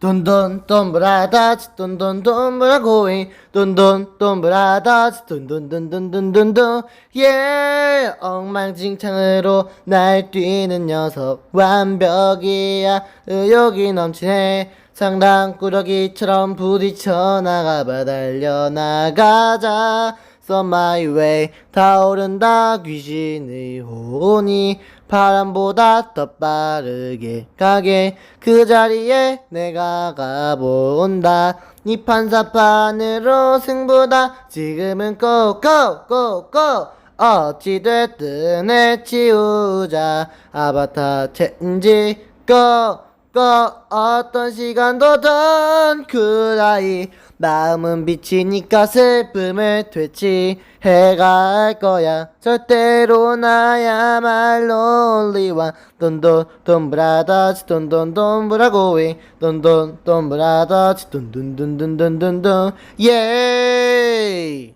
돈돈 돈브라다즈 돈돈 돈브라고잉 돈돈 돈브라다즈 돈돈돈돈돈돈돈 예 엉망진창으로 날뛰는 녀석. 완벽이야 의욕이 넘치네. 상당꾸러기처럼 부딪혀 나가봐 달려나가자 on my way. 타오른다 귀신의 혼이. 바람보다 더 빠르게 가게. 그 자리에 내가 가본다. 이 판사판으로 승부다. 지금은 고고고고 어찌됐든 해치우자. 아바타 체인지 고 고 어떤 시간도 던 그라이. 마음은 비치니까 슬픔을 되치해갈 거야. 절대로 나야말로 only one. 돈돈 돈 브라더즈 돈돈 돈 브라고잉 돈돈 돈 브라더즈 돈돈돈돈돈돈돈 예